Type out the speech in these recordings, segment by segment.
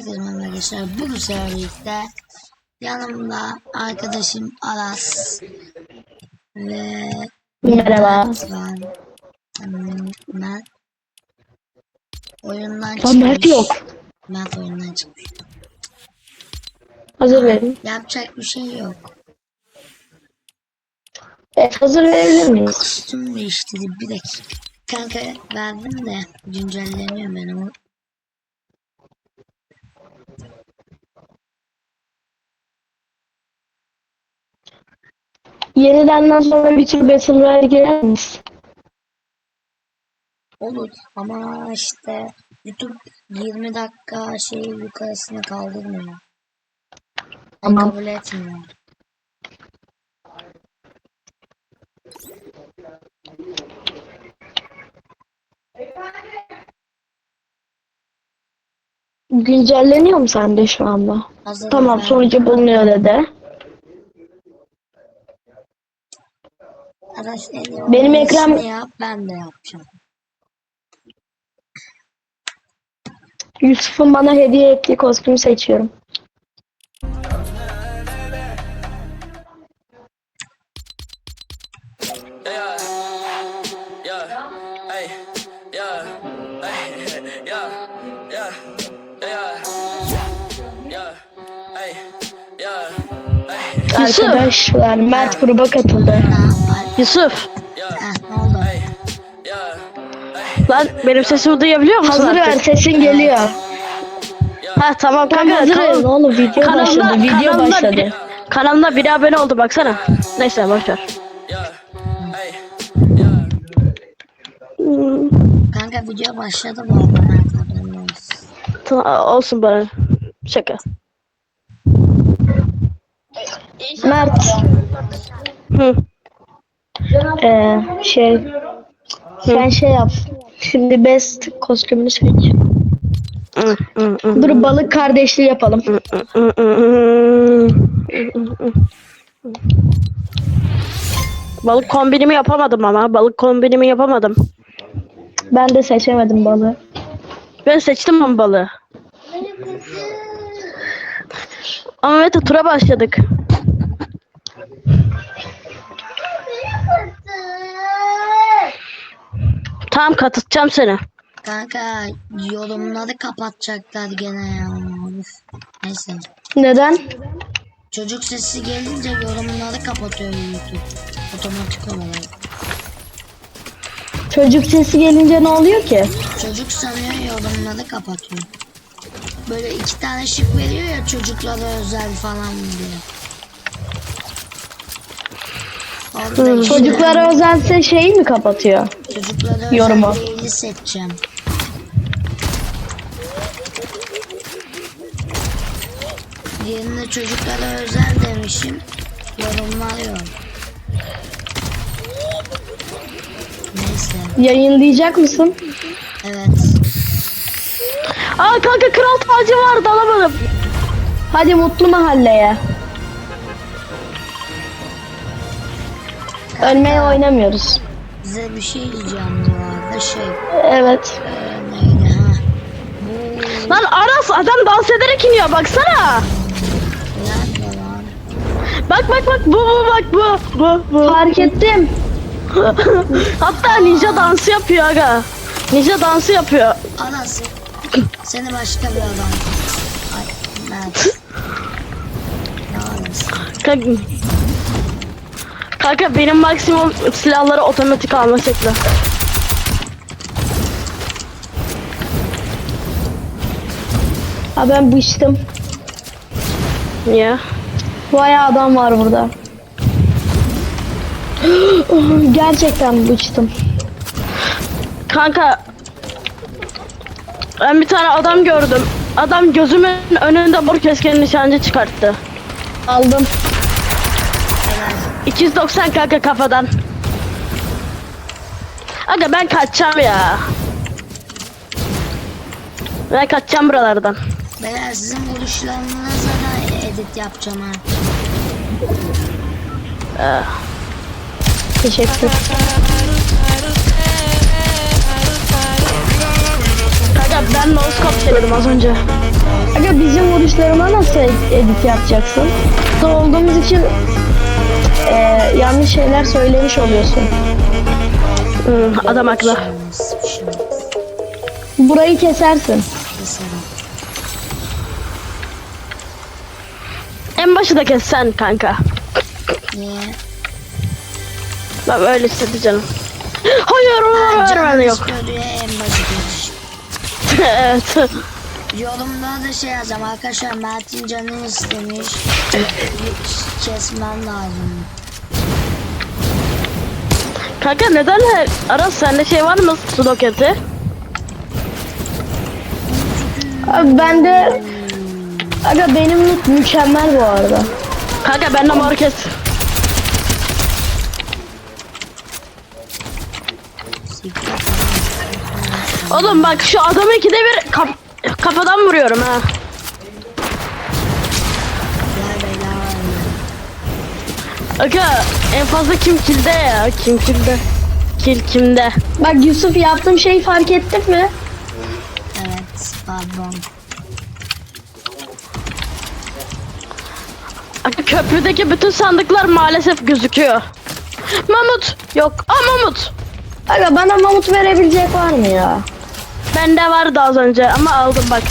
Herkese merhaba arkadaşlar. Bugün sizlerle birlikte yanımda arkadaşım Aras ve Merhaba. Hmm, Mert oyundan Mert yok. Mert oyundan çıkmış. Hazır verin. Yapacak bir şey yok. Evet hazır verebilir miyiz? Kostüm değiştirdi bir dakika. Kanka verdim de güncelleniyor ben Yenidenden sonra bir tür Battle Royale girer? Olur ama işte YouTube 20 dakika şeyi yukarısına kaldırmıyor. Tamam. kabul etmiyor. Güncelleniyor mu sende şu anda? Hazır Tamam ben- sonucu bulunuyor dedi. Arkadaş en iyi Benim ekran- yap ben de yapacağım. Yusuf'un bana hediye ettiği kostümü seçiyorum. Yeah, Yusuf. Arkadaşlar Mert gruba katıldı. Yusuf. Lan benim sesimi duyabiliyor musun Hazır ver artık? sesin geliyor. Ha tamam Tam kanka. hazır kanal- verin oğlum video kanalda- başladı. Video kanalda başladı. bir- kanalımda biri abone oldu baksana. Neyse boşver. Kanka video başladı bu arada haberin olsun bana. Şaka. Mert Hı. eee, şey sen şey yap. Şimdi best kostümünü seç. Hı, hı, hı. Dur balık kardeşliği yapalım. Hı, hı, hı, hı. Balık kombinimi yapamadım ama. Balık kombinimi yapamadım. Ben de seçemedim balığı. Ben seçtim ama balığı. Ama Mete tura başladık. Tamam katılacağım seni. Kanka yorumları kapatacaklar gene ya. Neyse. Neden? Çocuk sesi gelince yorumları kapatıyor YouTube. Otomatik olarak. Çocuk sesi gelince ne oluyor ki? Çocuk sanıyor yorumları kapatıyor. Böyle iki tane şık veriyor ya çocuklara özel falan diye. Orada işte Çocuklara özelse şeyi mi kapatıyor? Çocuklara yorumu. özel değili seçeceğim. Yerine çocuklara özel demişim. Yorumlar yok. Neyse. Yayınlayacak mısın? Evet. Aa kanka kral tacı var dalamadım. Hadi mutlu mahalleye. Ölmeye oynamıyoruz. Size bir şey diyeceğim bu arada şey. Evet. e, neydi ha? Bu Lan Aras adam dans ederek iniyor baksana. nerede lan? Bak bak bak bu bu bak bu bu bu. Fark ettim. Hatta ninja dansı yapıyor aga. Ninja dansı yapıyor. Anası. Seni başka bir adam. Ay anası? Kanka, kanka benim maksimum silahları otomatik alma şekli. Ha ben bıçtım. Niye? Bayağı adam var burada. Gerçekten bıçtım. Kanka ben bir tane adam gördüm. Adam gözümün önünde mor keskin nişancı çıkarttı. Aldım. 290 kanka kafadan. Aga ben kaçacağım ya. Ben kaçacağım buralardan. Beyler sizin vuruşlarınıza da edit yapacağım ha. Teşekkür. Kanka ben no scope denedim az önce. Aga bizim vuruşlarıma nasıl ed- edit yapacaksın? Da olduğumuz için e, yanlış şeyler söylemiş oluyorsun. Hmm, adam haklı. Burayı kesersin. En başı da kes sen kanka. Niye? Bak öyle istedi canım. Hayır hayır hayır bende yok. Canınız diye en başı demiş. evet. Yorumda da şey yazacağım arkadaşlar Mert'in canını istemiş. Kesmem lazım. Kanka neden her... Aras sende şey var mı? Su roketi. Abi ben de Aga benim loot mükemmel bu arada. Kanka bende. Siktir. Oğlum bak şu adamı ikide bir kaf kafadan vuruyorum ha. Aga en fazla kim kilde ya? Kim kilde? Kil kimde? Bak Yusuf yaptığım şeyi fark ettin mi? Evet pardon. Aga köprüdeki bütün sandıklar maalesef gözüküyor. Mamut yok. Aa Mamut. Aga bana mamut verebilecek var mı ya? Bende vardı az önce ama aldım bak.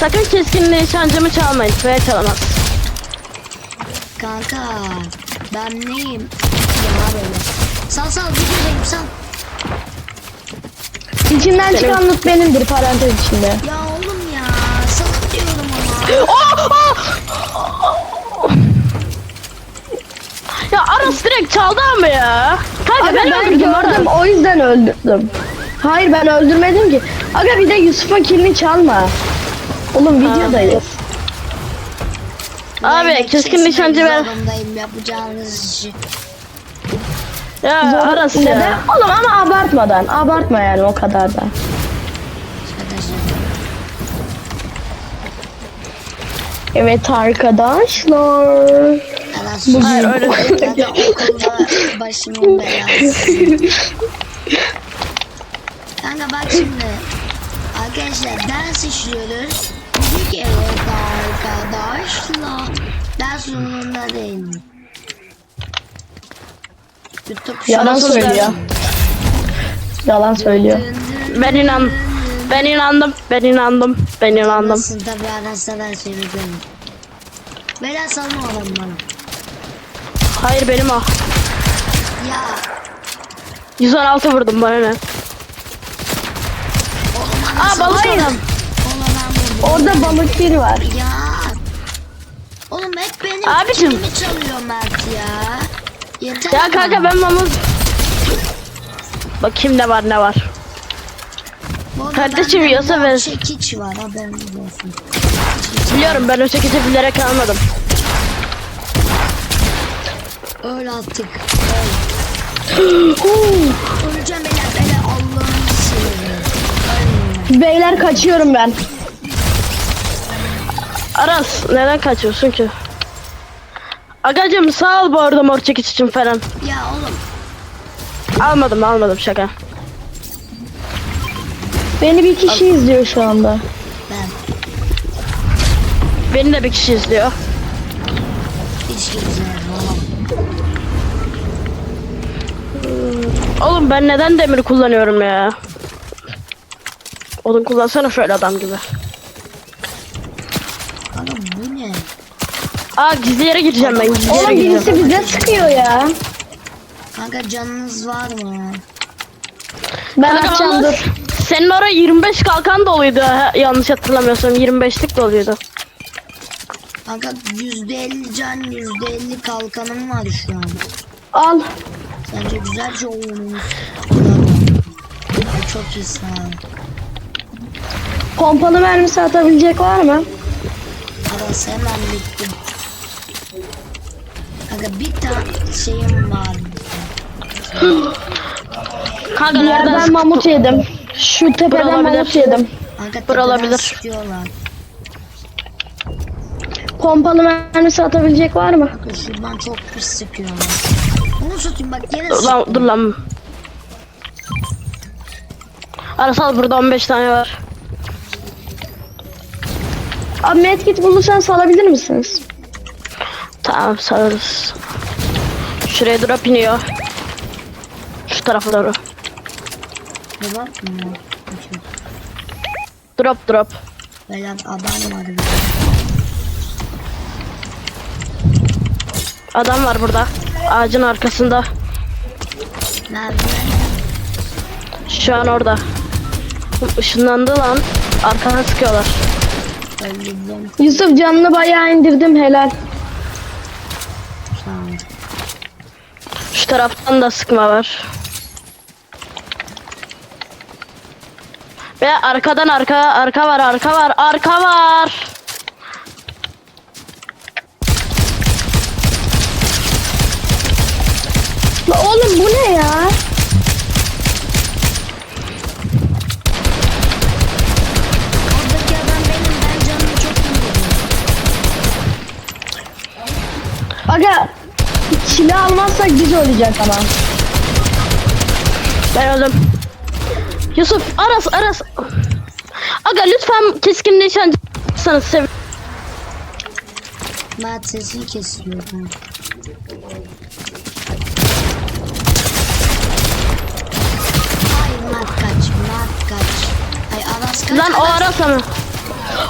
Sakın keskin nişancımı çalmayın. Veya çalamaz. Kanka ben neyim? Ya böyle. Sal sal videodayım sal. İçinden çıkan loot benimdir parantez içinde. Ya oğlum ya sana diyorum ama. Oh, oh! Ya Aras direkt çaldı ama ya. Kanka Aga ben, ben öldürdüm gördüm o yüzden öldürdüm. Hayır ben öldürmedim ki. Aga bir de Yusuf'un kilini çalma. Oğlum videodayız. Abi keskin nişancı ver. zorundayım yapacağınız işi. Ya Zor- Aras Neden? ya. Oğlum ama abartmadan. Abartma yani o kadar da. Evet arkadaşlar. Aras Hayır, öyle başımın belası. Kanka bak şimdi. Arkadaşlar ders işliyoruz. Dedik evet arkadaşlar. Ders umurumda değil. YouTube Yalan Nasıl söylüyor. Yalan söylüyor. Ben inan. Ben inandım. Ben inandım. Ben inandım. Nasılsın tabi Aras'ta ders veriyorum. Bela salma oğlum bana. Hayır benim o. Ya 116 vurdum bana ne? Aa balık adam. Ben vurdum. Orada balık bir var. Ya. Oğlum hep benim Abicim. kilimi çalıyor Mert ya. Yeter Ya kanka ben mamut. Bakayım ne var ne var. Bu arada kardeşim bende yiyorsa ver. Çekiç var haberiniz olsun. Biliyorum ben o çekici bilerek almadım. Öyle attık. Öyle. Öleceğim beyler beyler seversen. Ölmeyin. Beyler kaçıyorum ben. Aras neden kaçıyorsun ki? Agacım sağ ol bu arada mor çekiç için falan. Ya oğlum Almadım almadım şaka. Beni bir kişi izliyor şu anda. ben Beni de bir kişi izliyor. hiç kimse. Oğlum ben neden demir kullanıyorum ya? Odun kullansana şöyle adam gibi. Kanka bu ne? Aa gizli yere gireceğim ben gizli yere Oğlum gireceğim. birisi bize sıkıyor ya. Kanka canınız var mı? Ben Kanka vallahi dur. Senin oraya 25 kalkan doluydu ha, yanlış hatırlamıyorsam 25'lik doluydu. Kanka %50 can %50 kalkanım var şu an. Al. Bence güzelce oyunumuz. Ay, Çok iyisin abi. Pompalı mermisi atabilecek var mı? Arası hemen bitti. Kanka bir tane şeyim var. Kanka Bir nereden yerden mamut yedim. Şu tepeden olabilir. mamut yedim. Kanka tepeden olabilir. sıkıyorlar. Pompalı mermisi atabilecek var mı? Kanka şuradan çok pis sıkıyorlar. Onu satayım bak yine Dur lan, sıkıyor. dur lan. Arasal burada 15 tane var. Abi medkit bulursan salabilir misiniz? Tamam sararız. Şuraya drop iniyor. Şu tarafa doğru. Ne mı? Bakıyorum. Drop drop. Böyle adam var. Adam var burada. Ağacın arkasında. Nerede? Şu an orada. Işınlandı lan. Arkana sıkıyorlar. Öldürdüm. Yusuf canını bayağı indirdim helal. Sağ ol. Şu taraftan da sıkma var. Ve arkadan arka arka var arka var arka var. La oğlum bu ne ya? Silah almazsak biz olacak ama. Ben öldüm. Yusuf Aras Aras. Aga lütfen keskin nişancı sanız sev. Mert sesin kesiliyor. Ha. Ay Mert kaç. Mert kaç. Ay Aras kaç. Lan o Aras- Aras ama.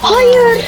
Hayır.